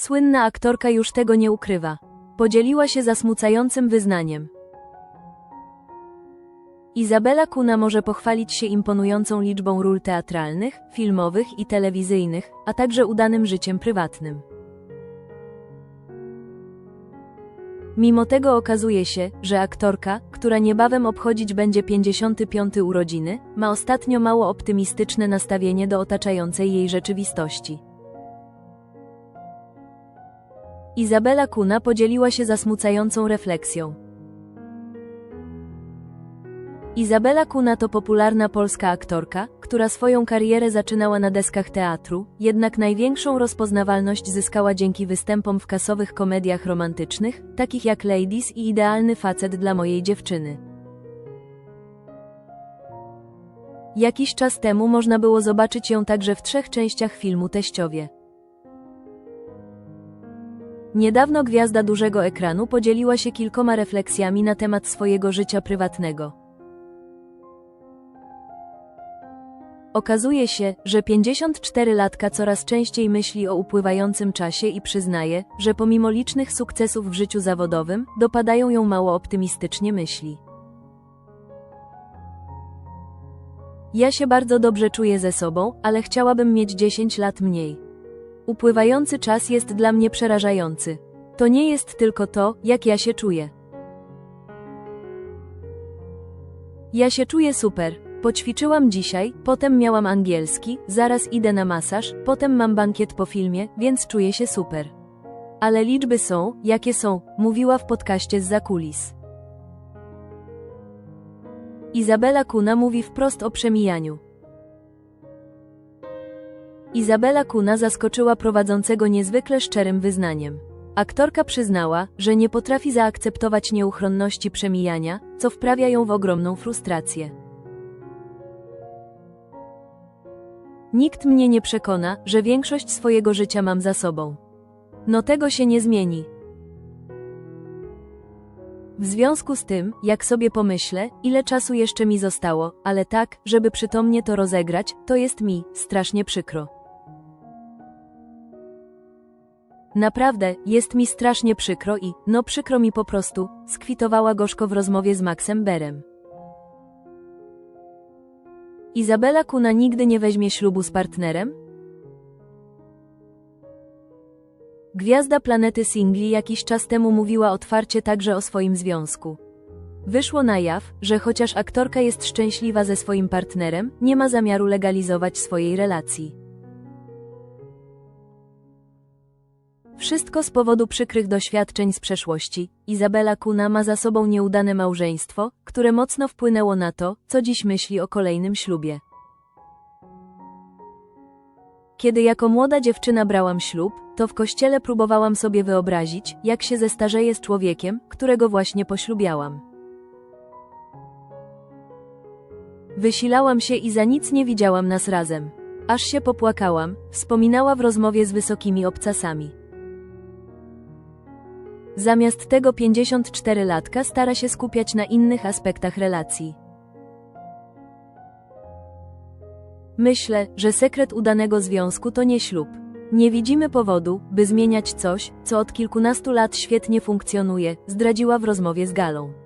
Słynna aktorka już tego nie ukrywa. Podzieliła się zasmucającym wyznaniem. Izabela Kuna może pochwalić się imponującą liczbą ról teatralnych, filmowych i telewizyjnych, a także udanym życiem prywatnym. Mimo tego okazuje się, że aktorka, która niebawem obchodzić będzie 55 urodziny, ma ostatnio mało optymistyczne nastawienie do otaczającej jej rzeczywistości. Izabela Kuna podzieliła się zasmucającą refleksją. Izabela Kuna to popularna polska aktorka, która swoją karierę zaczynała na deskach teatru, jednak największą rozpoznawalność zyskała dzięki występom w kasowych komediach romantycznych, takich jak Ladies i Idealny facet dla mojej dziewczyny. Jakiś czas temu można było zobaczyć ją także w trzech częściach filmu Teściowie. Niedawno gwiazda dużego ekranu podzieliła się kilkoma refleksjami na temat swojego życia prywatnego. Okazuje się, że 54-latka coraz częściej myśli o upływającym czasie i przyznaje, że pomimo licznych sukcesów w życiu zawodowym, dopadają ją mało optymistycznie myśli. Ja się bardzo dobrze czuję ze sobą, ale chciałabym mieć 10 lat mniej. Upływający czas jest dla mnie przerażający. To nie jest tylko to, jak ja się czuję. Ja się czuję super. Poćwiczyłam dzisiaj, potem miałam angielski, zaraz idę na masaż, potem mam bankiet po filmie, więc czuję się super. Ale liczby są, jakie są, mówiła w podcaście z zakulis. Izabela Kuna mówi wprost o przemijaniu. Izabela Kuna zaskoczyła prowadzącego niezwykle szczerym wyznaniem. Aktorka przyznała, że nie potrafi zaakceptować nieuchronności przemijania, co wprawia ją w ogromną frustrację. Nikt mnie nie przekona, że większość swojego życia mam za sobą. No tego się nie zmieni. W związku z tym, jak sobie pomyślę, ile czasu jeszcze mi zostało, ale tak, żeby przytomnie to rozegrać, to jest mi strasznie przykro. Naprawdę, jest mi strasznie przykro i, no przykro mi po prostu, skwitowała gorzko w rozmowie z Maxem Berem. Izabela Kuna nigdy nie weźmie ślubu z partnerem? Gwiazda planety singli jakiś czas temu mówiła otwarcie także o swoim związku. Wyszło na jaw, że chociaż aktorka jest szczęśliwa ze swoim partnerem, nie ma zamiaru legalizować swojej relacji. Wszystko z powodu przykrych doświadczeń z przeszłości. Izabela Kuna ma za sobą nieudane małżeństwo, które mocno wpłynęło na to, co dziś myśli o kolejnym ślubie. Kiedy jako młoda dziewczyna brałam ślub, to w kościele próbowałam sobie wyobrazić, jak się zestarzeję z człowiekiem, którego właśnie poślubiałam. Wysilałam się i za nic nie widziałam nas razem. Aż się popłakałam, wspominała w rozmowie z wysokimi obcasami. Zamiast tego 54-latka stara się skupiać na innych aspektach relacji. Myślę, że sekret udanego związku to nie ślub. Nie widzimy powodu, by zmieniać coś, co od kilkunastu lat świetnie funkcjonuje, zdradziła w rozmowie z Galą.